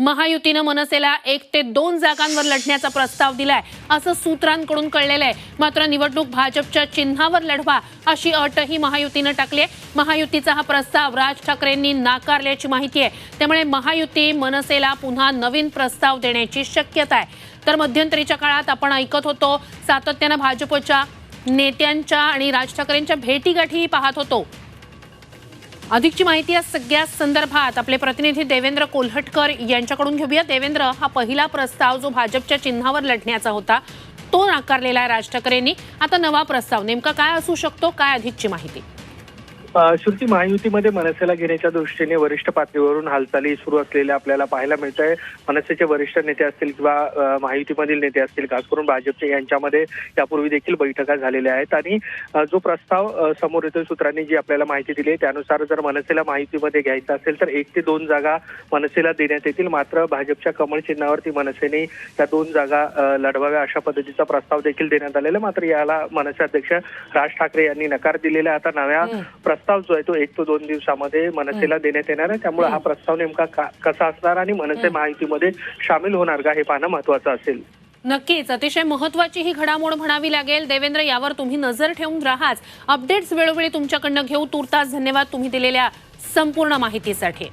महायुतीनं मनसेला एक ते दोन जागांवर लढण्याचा प्रस्ताव दिलाय. असं सूत्रांकडून कळलेलं आहे. मात्र निवडणूक भाजपच्या चिन्हावर लढवा अशी अटही महायुतीनं टाकली आहे. महायुतीचा हा प्रस्ताव राज ठाकरेंनी नाकारल्याची माहिती आहे. त्यामुळे महायुती मनसेला पुन्हा नवीन प्रस्ताव देण्याची शक्यता आहे. तर मध्यंतरीच्या काळात आपण ऐकत होतो सातत्यानं भाजपच्या नेत्यांच्या आणि राज ठाकरेंच्या भेटीगाठी पाहत होतो. अधिकची माहिती या सगळ्या संदर्भात आपले प्रतिनिधी देवेंद्र कोल्हटकर यांच्याकडून घेऊया. देवेंद्र हा पहिला प्रस्ताव जो भाजपच्या चिन्हावर लढण्याचा होता तो नाकारलेला आहे राज ठाकरेंनी. आता नवा प्रस्ताव नेमका काय असू शकतो? काय अधिकची माहिती? श्रुती महायुतीमध्ये मनसेला घेण्याच्या दृष्टीने वरिष्ठ पातळीवरून हालचाली सुरू असलेल्या आपल्याला पाहायला मिळत आहे मनसेचे वरिष्ठ नेते असतील किंवा महायुतीमधील नेते असतील खास करून भाजपचे यांच्यामध्ये यापूर्वी देखील बैठका झालेल्या आहेत आणि जो प्रस्ताव समोर येतो सूत्रांनी जी आपल्याला माहिती दिली आहे त्यानुसार जर मनसेला महायुतीमध्ये घ्यायचं असेल तर एक ते दोन जागा मनसेला देण्यात येतील मात्र भाजपच्या कमळ चिन्हावरती मनसेने त्या दोन जागा लढवाव्या अशा पद्धतीचा प्रस्ताव देखील देण्यात आलेला. मात्र याला मनसे अध्यक्ष राज ठाकरे यांनी नकार दिलेला. आता नव्या. प्रस्ताव जो आहे तो एक ते दोन दिवसामध्ये मनसेला देण्यात येणार आहे. त्यामुळे हा प्रस्ताव नेमका कसा असणार आणि मनसे महायुतीमध्ये सामील होणार का हे पाहणं महत्वाचं असेल. नक्कीच. अतिशय महत्वाची ही घडामोड म्हणावी लागेल. देवेंद्र यावर तुम्ही नजर ठेवून राहाच. अपडेट्स वेळोवेळी तुमच्याकडनं घेऊ. तुर्तास धन्यवाद तुम्ही दिलेल्या संपूर्ण माहितीसाठी.